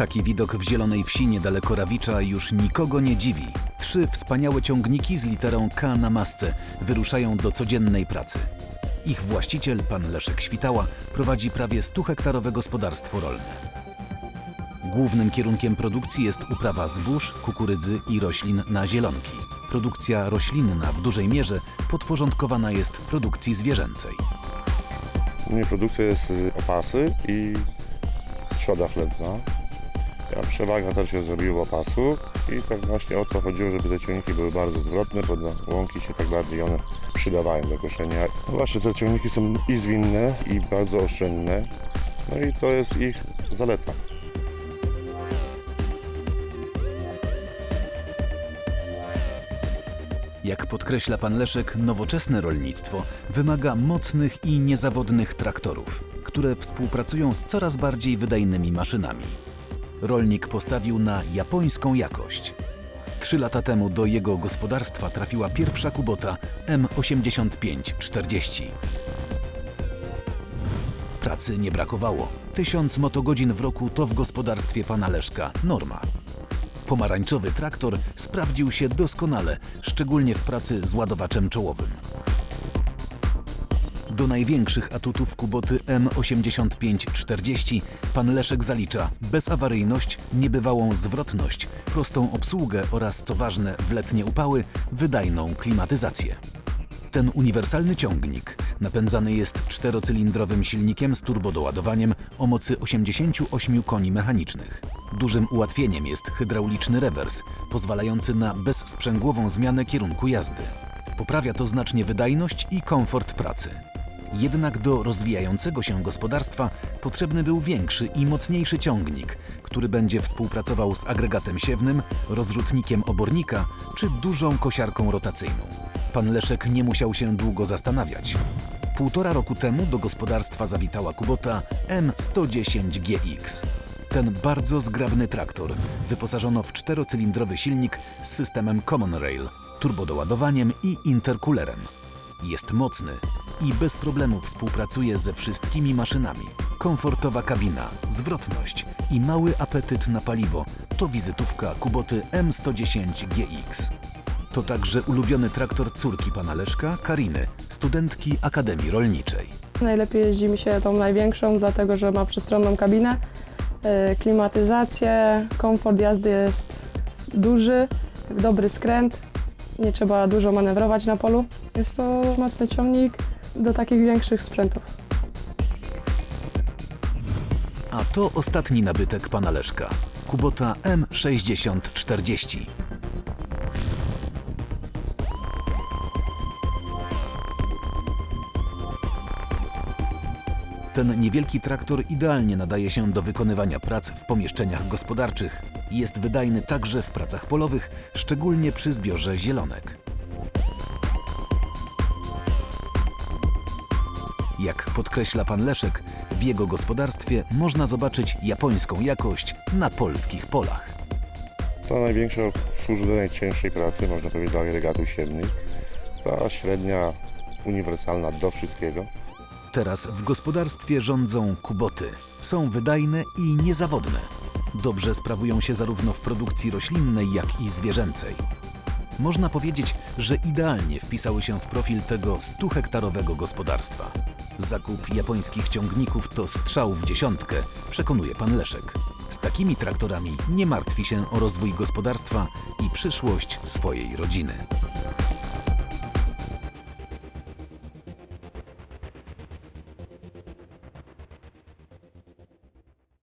Taki widok w Zielonej Wsi niedaleko Rawicza już nikogo nie dziwi. Trzy wspaniałe ciągniki z literą K na masce wyruszają do codziennej pracy. Ich właściciel, pan Leszek Świtała, prowadzi prawie 100-hektarowe gospodarstwo rolne. Głównym kierunkiem produkcji jest uprawa zbóż, kukurydzy i roślin na zielonki. Produkcja roślinna w dużej mierze podporządkowana jest produkcji zwierzęcej. U mnie produkcja jest opasy i trzoda chlebna. Ja przewaga też się zrobiła opasu i tak właśnie o to chodziło, żeby te ciągniki były bardzo zwrotne, bo na łąki się tak bardziej one przydawają do koszenia. No właśnie te ciągniki są i zwinne i bardzo oszczędne. No i to jest ich zaleta. Jak podkreśla pan Leszek, nowoczesne rolnictwo wymaga mocnych i niezawodnych traktorów, które współpracują z coraz bardziej wydajnymi maszynami. Rolnik postawił na japońską jakość. Trzy lata temu do jego gospodarstwa trafiła pierwsza kubota M8540. Pracy nie brakowało. Tysiąc motogodzin w roku to w gospodarstwie pana Leszka norma. Pomarańczowy traktor sprawdził się doskonale, szczególnie w pracy z ładowaczem czołowym. Do największych atutów Kuboty M8540 pan Leszek zalicza bezawaryjność, niebywałą zwrotność, prostą obsługę oraz, co ważne, w letnie upały, wydajną klimatyzację. Ten uniwersalny ciągnik napędzany jest czterocylindrowym silnikiem z turbodoładowaniem o mocy 88 koni mechanicznych. Dużym ułatwieniem jest hydrauliczny rewers, pozwalający na bezsprzęgłową zmianę kierunku jazdy. Poprawia to znacznie wydajność i komfort pracy. Jednak do rozwijającego się gospodarstwa potrzebny był większy i mocniejszy ciągnik, który będzie współpracował z agregatem siewnym, rozrzutnikiem obornika czy dużą kosiarką rotacyjną. Pan Leszek nie musiał się długo zastanawiać. Półtora roku temu do gospodarstwa zawitała Kubota M110GX. Ten bardzo zgrabny traktor wyposażono w czterocylindrowy silnik z systemem Common Rail, turbodoładowaniem i intercoolerem. Jest mocny i bez problemu współpracuje ze wszystkimi maszynami. Komfortowa kabina, zwrotność i mały apetyt na paliwo to wizytówka Kuboty M110GX. To także ulubiony traktor córki pana Leszka, Kariny, studentki Akademii Rolniczej. Najlepiej jeździ mi się tą największą, dlatego że ma przestronną kabinę, e, klimatyzację, komfort jazdy jest duży, dobry skręt, nie trzeba dużo manewrować na polu. Jest to mocny ciągnik do takich większych sprzętów. A to ostatni nabytek pana Leszka. Kubota M6040. Ten niewielki traktor idealnie nadaje się do wykonywania prac w pomieszczeniach gospodarczych. Jest wydajny także w pracach polowych, szczególnie przy zbiorze zielonek. Jak podkreśla pan Leszek, w jego gospodarstwie można zobaczyć japońską jakość na polskich polach. Ta największa służy do najcięższej pracy, można powiedzieć do agregatów siewnych. Ta średnia uniwersalna do wszystkiego. Teraz w gospodarstwie rządzą kuboty. Są wydajne i niezawodne. Dobrze sprawują się zarówno w produkcji roślinnej, jak i zwierzęcej. Można powiedzieć, że idealnie wpisały się w profil tego 100-hektarowego gospodarstwa. Zakup japońskich ciągników to strzał w dziesiątkę, przekonuje pan Leszek. Z takimi traktorami nie martwi się o rozwój gospodarstwa i przyszłość swojej rodziny.